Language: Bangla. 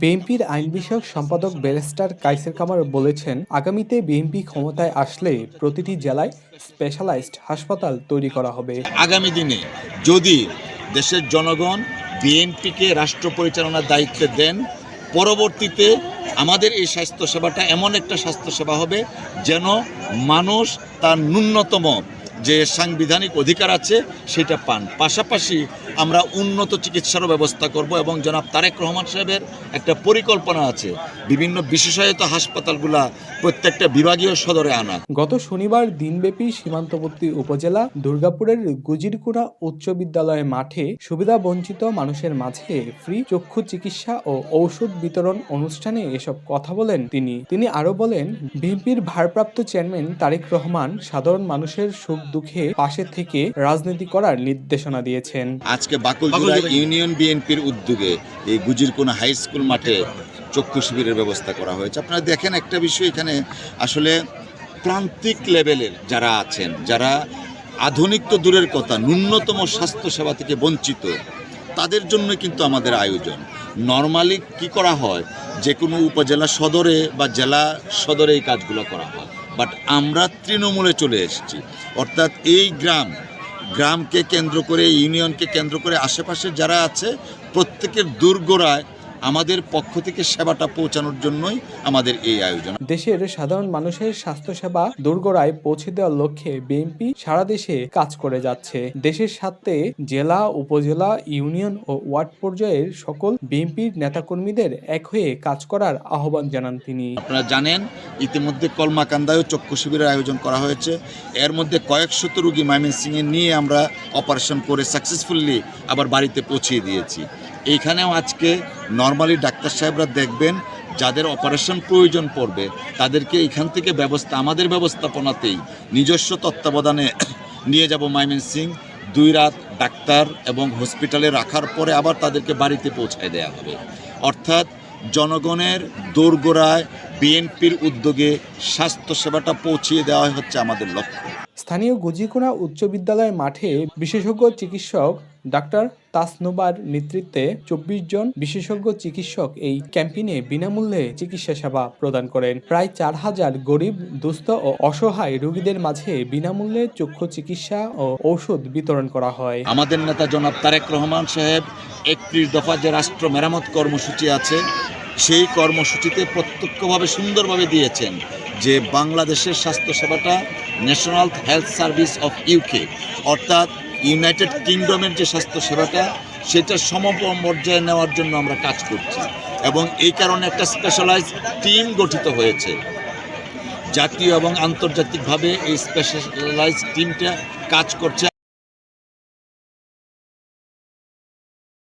বিএনপির আইন বিষয়ক সম্পাদক ব্যারিস্টার কাইসের কামার বলেছেন, আগামীতে বিএনপি ক্ষমতায় আসলে প্রতিটি জেলায় স্পেশালাইজড হাসপাতাল তৈরি করা হবে। আগামী দিনে যদি দেশের জনগণ বিএনপিকে রাষ্ট্র পরিচালনার দায়িত্ব দেন, পরবর্তীতে আমাদের এই স্বাস্থ্যসেবাটা এমন একটা স্বাস্থ্যসেবা হবে যেন মানুষ তার ন্যূনতম যে সাংবিধানিক অধিকার আছে, সেটা পান। পাশাপাশি আমরা উন্নত চিকিৎসারও ব্যবস্থা করব এবং জনাব তারেক রহমান সাহেবের একটা পরিকল্পনা আছে। বিভিন্ন বিশেষায়িত হাসপাতালগুলা প্রত্যেকটা বিভাগীয় সদরে আনা। গত শনিবার দিনব্যাপী সীমান্তবর্তী উপজেলা দুর্গাপুরের গুজিরকুড়া উচ্চ বিদ্যালয় মাঠে সুবিধা বঞ্চিত মানুষের মাঝে ফ্রি চক্ষু চিকিৎসা ও ঔষধ বিতরণ অনুষ্ঠানে এসব কথা বলেন তিনি। তিনি আরও বলেন, বিএনপির ভারপ্রাপ্ত চেয়ারম্যান তারেক রহমান সাধারণ মানুষের সুখ দুঃখে পাশে থেকে রাজনীতি করার নির্দেশনা দিয়েছেন। আজকে বাকুলজোড়া ইউনিয়ন বিএনপির উদ্যোগে এই গুজিরকোনা হাই স্কুল মাঠে চক্ষু শিবিরের ব্যবস্থা করা হয়েছে। আপনারা দেখেন একটা বিষয় এখানে আসলে প্রান্তিক লেভেলের যারা আছেন যারা আধুনিক তো দূরের কথা ন্যূনতম স্বাস্থ্যসেবা থেকে বঞ্চিত তাদের জন্য কিন্তু আমাদের আয়োজন। নর্মালি কি করা হয়? যে কোনো উপজেলা সদরে বা জেলা সদরে এই কাজগুলো করা হয়। বাট আমরা তৃণমূলে চলে এসেছি। অর্থাৎ এই গ্রাম, গ্রামকে কেন্দ্র করে, ইউনিয়নকে কেন্দ্র করে আশেপাশে যারা আছে, প্রত্যেকের দুর্গরায় আমাদের পক্ষ থেকে সেবাটা পৌঁছানোর জন্যই আমাদের এই আয়োজন। দেশের সাধারণ মানুষের স্বাস্থ্যসেবা দুর্গরায় পৌঁছে দেওয়ার লক্ষ্যে বিএনপি সারা দেশে কাজ করে যাচ্ছে। দেশের সাথে জেলা উপজেলা ইউনিয়ন ও ওয়ার্ড পর্যায়ের সকল বিএনপির নেতাকর্মীদের এক হয়ে কাজ করার আহ্বান জানান তিনি। আপনারা জানেন ইতিমধ্যে কলমাকান্দায়ও চক্ষু শিবিরের আয়োজন করা হয়েছে। এর মধ্যে কয়েক শত রুগী ময়মনসিংহে নিয়ে আমরা অপারেশন করে সাকসেসফুলি আবার বাড়িতে পৌঁছিয়ে দিয়েছি। এইখানেও আজকে নর্মালি ডাক্তার সাহেবরা দেখবেন যাদের অপারেশন প্রয়োজন পড়বে, তাদেরকে এখান থেকে ব্যবস্থা, আমাদের ব্যবস্থাপনাতেই নিজস্ব তত্ত্বাবধানে নিয়ে যাব মাইমেন সিং দুই রাত ডাক্তার এবং হসপিটালে রাখার পরে আবার তাদেরকে বাড়িতে পৌঁছায় দেওয়া হবে। অর্থাৎ জনগণের দোরগোড়ায় বিএনপির উদ্যোগে স্বাস্থ্যসেবাটা পৌঁছিয়ে দেওয়া হচ্ছে আমাদের লক্ষ্য। স্থানীয় গুজিকোনা উচ্চ বিদ্যালয় মাঠে বিশেষজ্ঞ চিকিৎসক ডাক্তার তাসনোবার নেতৃত্বে চব্বিশ জন বিশেষজ্ঞ চিকিৎসক এই ক্যাম্পেইনে বিনামূল্যে চিকিৎসা সেবা প্রদান করেন। প্রায় চার হাজার গরিব দুস্থ ও অসহায় রোগীদের মাঝে বিনামূল্যে চক্ষু চিকিৎসা ও ঔষধ বিতরণ করা হয়। আমাদের নেতা জনাব তারেক রহমান সাহেব একত্রিশ দফা যে রাষ্ট্র মেরামত কর্মসূচি আছে সেই কর্মসূচিতে প্রত্যক্ষভাবে সুন্দরভাবে দিয়েছেন যে বাংলাদেশের স্বাস্থ্যসেবাটা national health service of UK অর্থাৎ ইউনাইটেড কিংডমের যে স্বাস্থ্যসেবাটা, সেটা সম পর্যায়ে নেওয়ার জন্য আমরা কাজ করছি এবং এই কারণে একটা স্পেশালাইজ টিম গঠিত হয়েছে। জাতীয় এবং আন্তর্জাতিকভাবে এই স্পেশালাইজ টিমটা কাজ করছে।